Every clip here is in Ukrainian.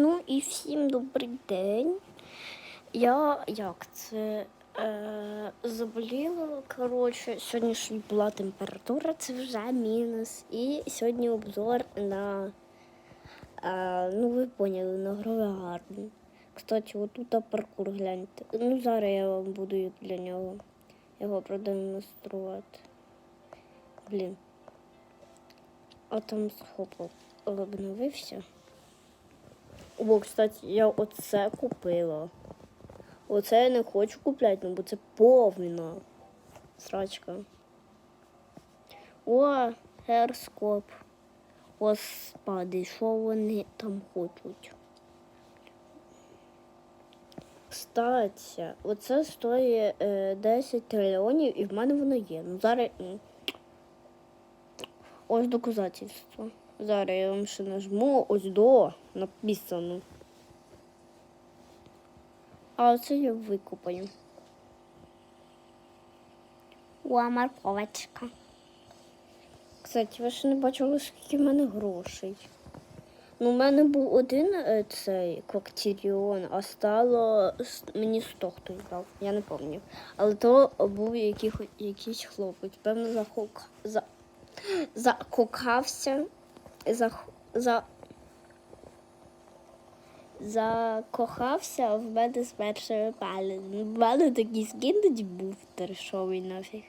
Ну і всім добрий день. Я як це е, заболіла. Коротше, сьогодні ж була температура, це вже мінус. І сьогодні обзор на е, ну ви поняли, на Грове Гарден. Кстати, отут паркур гляньте. Ну, зараз я вам буду для нього його продемонструвати. Блін. А там схопок обновився. О, кстати, я оце купила. Оце я не хочу купляти, ну, бо це повна срачка. О, герскоп. Господи, що вони там хочуть? Кстати, оце стоїть е, 10 трильйонів і в мене воно є. Ну зараз. Ось доказательство. Зараз я вам ще нажму ось до написано. А оце я викупаю. О, морковочка. Кстати, ви ще не бачили, скільки в мене грошей. Ну, у мене був один е, цей коктіріон, а стало мені 100 хтось дав, я не пам'ятаю. Але то був якийсь хлопець. Певно, захок, за, за, за, закохався в мене з першої палець. У мене такий тоді був трешовий нафіг.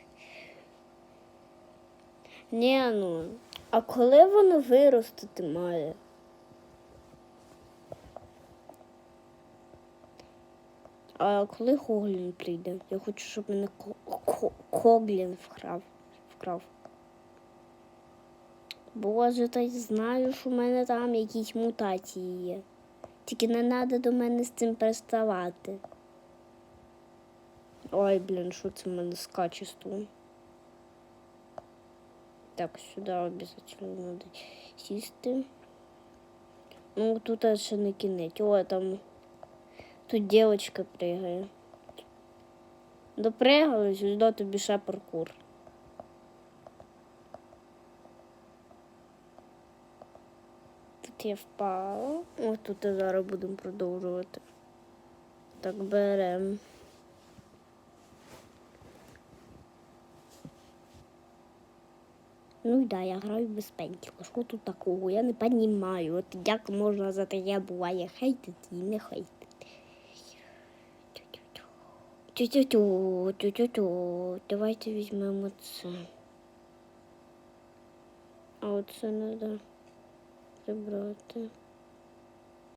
Ні, ну, а коли воно виростити має? А коли Хоглін прийде? Я хочу, щоб мене Ко- Ко- Коглін вкрав. вкрав. Боже, та й знаю, що в мене там якісь мутації є. Тільки не треба до мене з цим приставати. Ой, блін, що це в мене з качеством? Так, сюди обов'язково треба сісти. Ну, тут ще не кінець. О, там Тут девочка пригає. Допригались, ось до тобі ще паркур. Я впала. Ось тут зараз будемо продовжувати. Так, беремо. Ну да, я граю без пентіка. Що тут такого? Я не розумію. От як можна за таке буває хейтити і не хейтити. Тю-тю-тю. Давайте візьмемо це. А оце треба забрати.